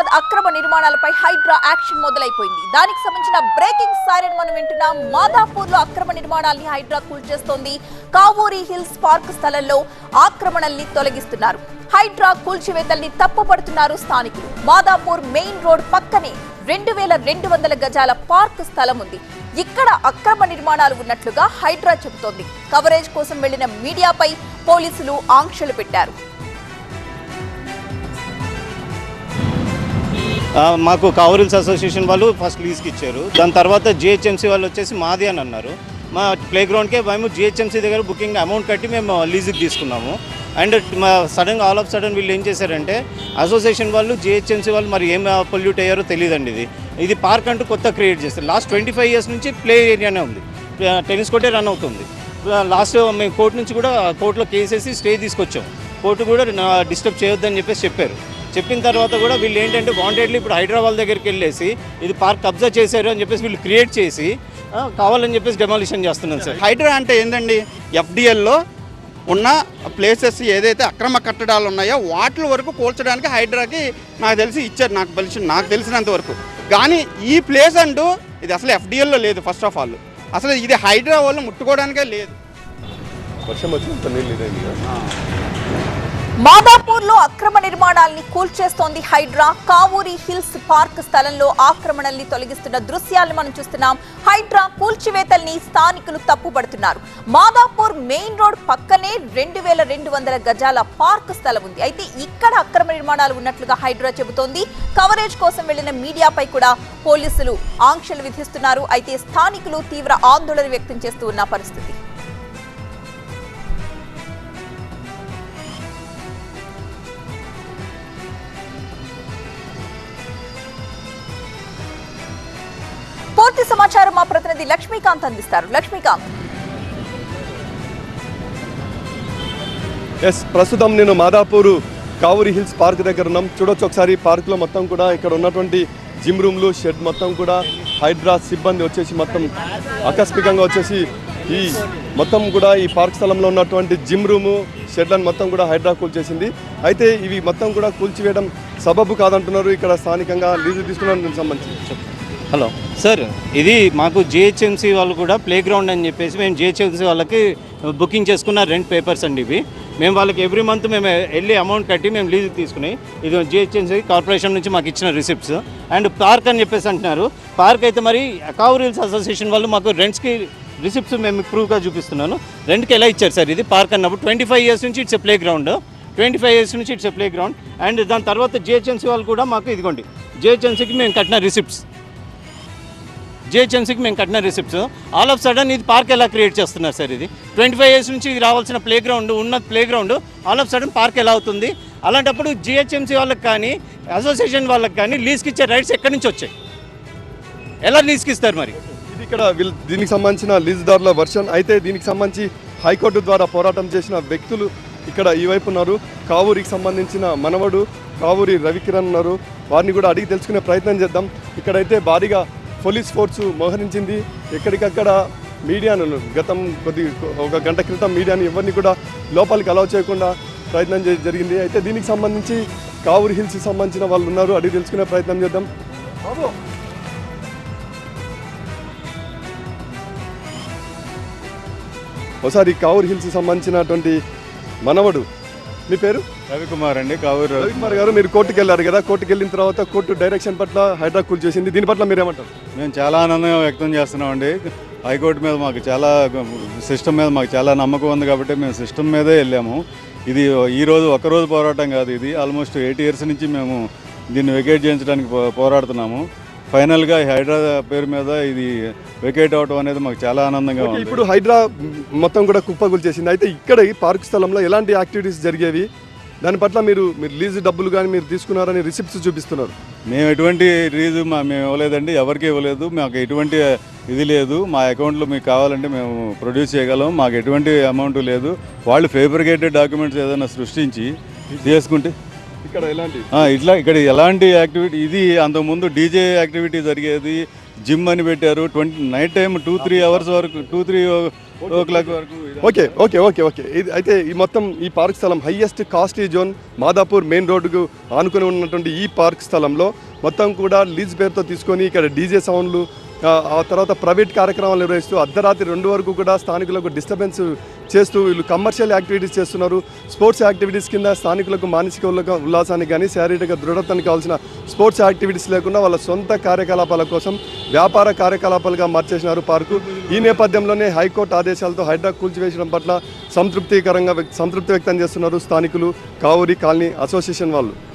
హైదరాబాద్ అక్రమ నిర్మాణాలపై హైడ్రా యాక్షన్ మొదలైపోయింది. దానికి సంబంధించిన బ్రేకింగ్ సైరన్ మనం వింటున్నాం. మాదాపూర్లో అక్రమ నిర్మాణాల్ని హైడ్రా కూల్చేస్తోంది కావూరి హిల్స్ పార్క్ స్థలంలో ఆక్రమణల్ని తొలగిస్తున్నారు. హైడ్రా కూల్చివేతల్ని తప్పుపడుతున్నారు స్థానికులు. మాదాపూర్ మెయిన్ రోడ్ పక్కనే రెండు వేల రెండు వందల గజాల పార్క్ స్థలం ఉంది. ఇక్కడ అక్రమ నిర్మాణాలు ఉన్నట్లుగా హైడ్రా చెబుతోంది. కవరేజ్ కోసం వెళ్ళిన మీడియాపై పోలీసులు ఆంక్షలు పెట్టారు. మాకు కావరిల్స్ అసోసియేషన్ వాళ్ళు ఫస్ట్ లీజ్కి ఇచ్చారు. దాని తర్వాత జిహెచ్ఎంసీ వాళ్ళు వచ్చేసి మాది అని అన్నారు. మా ప్లే గ్రౌండ్కే మేము జిహెచ్ఎంసీ దగ్గర బుకింగ్ అమౌంట్ కట్టి మేము లీజ్కి తీసుకున్నాము. అండ్ మా సడన్గా ఆల్ ఆఫ్ సడన్ వీళ్ళు ఏం చేశారంటే అసోసియేషన్ వాళ్ళు జిహెచ్ఎంసీ వాళ్ళు మరి ఏం పొల్యూట్ అయ్యారో తెలియదండి ఇది. ఇది పార్క్ అంటూ కొత్త క్రియేట్ చేస్తారు. లాస్ట్ ట్వంటీ ఫైవ్ ఇయర్స్ నుంచి ప్లే ఏరియానే ఉంది. టెన్నిస్ కోర్టే రన్ అవుతుంది. లాస్ట్ మేము కోర్టు నుంచి కూడా కోర్టులో కేసేసి స్టే తీసుకొచ్చాం కోర్టు కూడా డిస్టర్బ్ చేయొద్దని చెప్పేసి చెప్పారు. చెప్పిన తర్వాత కూడా వీళ్ళు ఏంటంటే వాంటెడ్లీ ఇప్పుడు హైదరాబాద్ దగ్గరికి వెళ్ళేసి ఇది పార్క్ కబ్జా చేశారు అని చెప్పేసి వీళ్ళు క్రియేట్ చేసి కావాలని చెప్పేసి డెమాలిషన్ చేస్తున్నాను సార్. హైడ్రా అంటే ఏందండి? ఎఫ్డిఎల్లో ఉన్న ప్లేసెస్ ఏదైతే అక్రమ కట్టడాలు ఉన్నాయో వాటి వరకు కూల్చడానికి హైడ్రాకి నాకు తెలిసి ఇచ్చారు నాకు తెలిసి నాకు తెలిసినంత వరకు. కానీ ఈ ప్లేస్ అంటూ ఇది అసలు ఎఫ్డిఎల్లో లేదు ఫస్ట్ ఆఫ్ ఆల్ అసలు ఇది హైడ్రా వాళ్ళు ముట్టుకోవడానికే లేదు. వర్షం వచ్చినంత నీళ్ళు మాదాపూర్లో అక్రమ నిర్మాణాల్ని కూల్చేస్తోంది హైడ్రా. కావూరి హిల్స్ పార్క్ స్థలంలో ఆక్రమణల్ని తొలగిస్తున్న దృశ్యాలను మనం చూస్తున్నాం. హైడ్రా కూల్చివేతల్ని స్థానికులు తప్పుపడుతున్నారు మాదాపూర్ మెయిన్ రోడ్ పక్కనే రెండు వేల రెండు వందల గజాల పార్క్ స్థలం ఉంది. అయితే ఇక్కడ అక్రమ నిర్మాణాలు ఉన్నట్లుగా హైడ్రా చెబుతోంది. కవరేజ్ కోసం వెళ్ళిన మీడియాపై కూడా పోలీసులు ఆంక్షలు విధిస్తున్నారు. అయితే స్థానికులు తీవ్ర ఆందోళన వ్యక్తం చేస్తూ ఉన్న పరిస్థితి. పూర్తి సమాచారం మా ప్రతినిధి లక్ష్మీకాంత్ అందిస్తారు. లక్ష్మీకాంత్. ఎస్ ప్రస్తుతం నేను మాదాపూర్ కావూరి హిల్స్ పార్క్ దగ్గర ఉన్నాం. చూడొచ్చు ఒకసారి పార్క్లో మొత్తం కూడా ఇక్కడ ఉన్నటువంటి జిమ్ రూమ్లు షెడ్ మొత్తం కూడా హైడ్రా సిబ్బంది వచ్చేసి మొత్తం ఆకస్మికంగా వచ్చేసి ఈ మొత్తం కూడా ఈ పార్క్ స్థలంలో ఉన్నటువంటి జిమ్ రూము షెడ్లను మొత్తం కూడా హైడ్రా కూల్చేసింది అయితే ఇవి మొత్తం కూడా కూల్చివేయడం సబబు కాదంటున్నారు. ఇక్కడ స్థానికంగా లీజు తీసుకున్న సంబంధించి. హలో. సార్ ఇది మాకు జిహెచ్ఎంసీ వాళ్ళు కూడా ప్లే గ్రౌండ్ అని చెప్పేసి మేము జిహెచ్ఎంసీ వాళ్ళకి బుకింగ్ చేసుకున్న రెంట్ పేపర్స్ అండి ఇవి. మేము వాళ్ళకి ఎవ్రీ మంత్ మేము వెళ్ళి అమౌంట్ కట్టి మేము లీజ్ తీసుకుని ఇది జిహెచ్ఎంసీ కార్పొరేషన్ నుంచి మాకు ఇచ్చిన రిసిప్ట్స్. అండ్ పార్క్ అని చెప్పేసి అంటున్నారు. పార్క్ అయితే మరి కావూరిల్స్ అసోసియేషన్ వాళ్ళు మాకు రెంట్స్కి రిసిప్ట్స్ మేము ప్రూవ్గా చూపిస్తున్నాను. రెంట్కి ఎలా ఇచ్చారు సార్ ఇది? పార్క్ అన్నప్పుడు ట్వంటీ ఫైవ్ ఇయర్స్ నుంచి it's a playground twenty five years నుంచి it's a play ground and దాని తర్వాత జిహెచ్ఎంసీ వాళ్ళు కూడా మాకు ఇదిగోండి. జిహెచ్ఎంసీకి మేము కట్టిన రిసిప్ట్స్. జిహెచ్ఎంసీకి మేము కట్టిన రిసిప్ట్స్. ఆల్ ఆఫ్ సడన్ ఇది పార్క్ ఎలా క్రియేట్ చేస్తున్నారు సార్ ఇది? ట్వంటీ ఫైవ్ ఇయర్స్ నుంచి ఇది రావాల్సిన ప్లే గ్రౌండ్ ఉన్న playground all of sudden park ఎలా అవుతుంది? అలాంటప్పుడు జిహెచ్ఎంసీ వాళ్ళకి కానీ అసోసియేషన్ వాళ్ళకి కానీ లీజ్కి ఇచ్చే రైట్స్ ఎక్కడి నుంచి వచ్చాయి? ఎలా లీజ్కి ఇస్తారు మరి? ఇది ఇక్కడ దీనికి సంబంధించిన లీజ్దారుల వర్షన్ అయితే దీనికి సంబంధించి హైకోర్టు ద్వారా పోరాటం చేసిన వ్యక్తులు ఇక్కడ ఈ వైపు ఉన్నారు. కావూరికి సంబంధించిన మనవడు కావూరి రవికిరణ్ ఉన్నారు. వారిని కూడా అడిగి తెలుసుకునే ప్రయత్నం చేద్దాం. ఇక్కడైతే భారీగా పోలీస్ ఫోర్సు మోహరించింది. ఎక్కడికక్కడ మీడియాను గతం కొద్ది ఒక గంట క్రితం మీడియాను ఎవరిని కూడా లోపలికి అలౌ చేయకుండా ప్రయత్నం జరిగింది. అయితే దీనికి సంబంధించి కావూరు హిల్స్కి సంబంధించిన వాళ్ళు ఉన్నారు. అడిగి తెలుసుకునే ప్రయత్నం చేద్దాం. బాబు! ఒకసారి కావూరు హిల్స్ సంబంధించినటువంటి మనవడు మీ పేరు? రవికుమార్ అండి కావూరు రవికుమార్. గారు మీరు కోర్టుకు వెళ్ళారు కదా కోర్టుకు వెళ్ళిన తర్వాత కోర్టు డైరెక్షన్ పట్ల హైడ్రా కూల్ చేసింది. దీని పట్ల మీరేమంటారు? మేము చాలా ఆనందం వ్యక్తం చేస్తున్నామండి. హైకోర్టు మీద మాకు చాలా సిస్టమ్ మీద మాకు చాలా నమ్మకం ఉంది కాబట్టి మేము సిస్టమ్ మీదే వెళ్ళాము. ఇది ఈ రోజు ఒక రోజు పోరాటం కాదు ఇది. ఆల్మోస్ట్ ఎయిట్ ఇయర్స్ నుంచి మేము దీన్ని వెకేట్ చేయించడానికి పోరాడుతున్నాము. ఫైనల్గా హైడ్రా పేరు మీద ఇది వెకేట్ అవడం అనేది మాకు చాలా ఆనందంగా ఉంది. ఇప్పుడు హైడ్రా మొత్తం కూడా కుప్పగులు చేసింది అయితే ఇక్కడ ఈ పార్క్ స్థలంలో ఎలాంటి యాక్టివిటీస్ జరిగేవి? దాని పట్ల మీరు మీరు లీజ్ డబ్బులు కానీ మీరు తీసుకున్నారని రిసిప్ట్స్ చూపిస్తున్నారు. మేము ఎటువంటి రీజు మా మేము ఇవ్వలేదండి ఎవరికి ఇవ్వలేదు. మాకు ఎటువంటి ఇది లేదు. మా అకౌంట్లో మీకు కావాలంటే మేము ప్రొడ్యూస్ చేయగలం. మాకు ఎటువంటి అమౌంట్ లేదు. వాళ్ళు ఫేబ్రికేటెడ్ డాక్యుమెంట్స్ ఏదైనా సృష్టించి చేసుకుంటే ఇక్కడ ఎలాంటి? ఇట్లా ఇక్కడ ఎలాంటి యాక్టివిటీ ఇది అంతకుముందు డీజే యాక్టివిటీ జరిగేది జిమ్ అని పెట్టారు twenty night time two three hours వరకు టూ త్రీ ఓ క్లాక్ వరకు ఓకే ఓకే ఓకే ఓకే. ఇది అయితే ఈ మొత్తం ఈ పార్క్ స్థలం highest costly zone Madhapur main రోడ్డుకు ఆనుకొని ఉన్నటువంటి ఈ పార్క్ స్థలంలో మొత్తం కూడా లీజ్ పేరుతో తీసుకొని ఇక్కడ డీజే సౌండ్లు ఆ తర్వాత ప్రైవేట్ కార్యక్రమాలు నిర్వహిస్తూ అర్ధరాత్రి రెండు వరకు కూడా స్థానికులకు డిస్టర్బెన్స్ చేస్తూ వీళ్ళు కమర్షియల్ యాక్టివిటీస్ చేస్తున్నారు. స్పోర్ట్స్ యాక్టివిటీస్ కింద స్థానికులకు మానసిక ఉల్ల- ఉల్లాసానికి కానీ శారీరక దృఢత్వానికి కావాల్సిన స్పోర్ట్స్ యాక్టివిటీస్ లేకుండా వాళ్ళ సొంత కార్యకలాపాల కోసం వ్యాపార కార్యకలాపాలుగా మార్చేసినారు పార్కు. ఈ నేపథ్యంలోనే హైకోర్టు ఆదేశాలతో హైడ్రా కూల్చివేయడం పట్ల సంతృప్తికరంగా సంతృప్తి వ్యక్తం చేస్తున్నారు స్థానికులు. కావూరి కాలనీ అసోసియేషన్ వాళ్ళు.